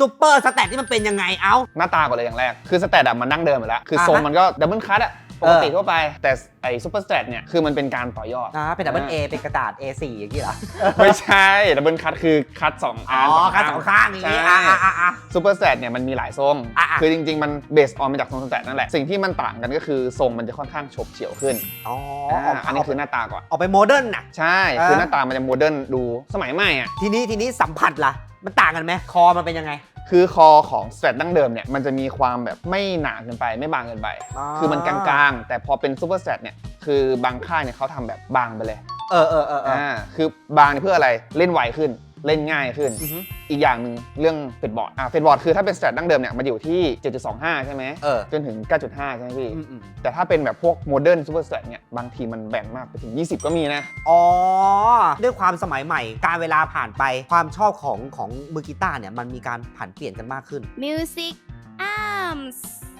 ซูเปอร์สแตทที่มันเป็นยังไงเอ้า หน้าตาก่อนเลยอย่างแรก คือสแตทอะมันดั้งเดิมอยู่แล้ว คืออ่าฮะทรงมันก็ดับเบิลคัตอะปกติเออ ทั่วไป แต่ไอ้ซูเปอร์สแตทเนี่ย คือมันเป็นการต่อยอด อ่าเป็นดับเบิลเอเป็นกระดาษ A4 อย่างนี้เหรอ ไม่ใช่ดับเบิลคัตคือคัตสองอ๋อันอคัดสองข้างอย่างนี้อ่าอ่าอ่าอ่า ซูเปอร์สแตทเนี่ยมันมีหลายทรง อะอะคือจริง ๆ มันเบสออนมาจากทรงสแตทนั่นแหละ สิ่งที่มันต่างกันก็คือทรงมันจะค่อนข้างฉบเฉียวขึ้นอ๋ออ่าออกอันนี้คือหน้าตาก่อน ออกไปโมเดิร์นน่ะ ใช่อ่าคือหน้าตามันจะโมเดิร์นดูสมัยใหม่อะ ทีนี้ทีนี้สัมผัสล่ะมันต่างกันไหมคอมันเป็นยังไง คือคอของสแตทดั้งเดิมเนี่ยมันจะมีความแบบไม่หนาเกินไปไม่บางเกินไป อ๋อ คือมันกลางๆ แต่พอเป็นซูเปอร์สแตทเนี่ยคือบางค่ายเนี่ยเขาทำแบบบางไปเลยเออเออเออเอออ่าคือบางเนี่ยเพื่ออะไรเล่นไวขึ้นเล่นง่ายขึ้นอือฮึ อีกอย่างหนึ่งเรื่องเฟดบอร์ดอ่าเฟดบอร์ดคือถ้าเป็นสแตทดั้งเดิมเนี่ยมันอยู่ที่ 7.25 ใช่ไหมเออจนถึง 9.5 ใช่ไหมพี่ อืมอืมแต่ถ้าเป็นแบบพวกโมเดิร์นซูเปอร์สแตทเนี่ยบางทีมันแบ่งมากไปถึง 20 ก็มีนะอ๋อ ด้วยความสมัยใหม่ การเวลาผ่านไปความชอบของของมือกีตาร์เนี่ยมันมีการผันเปลี่ยนกันมากขึ้น Music Arms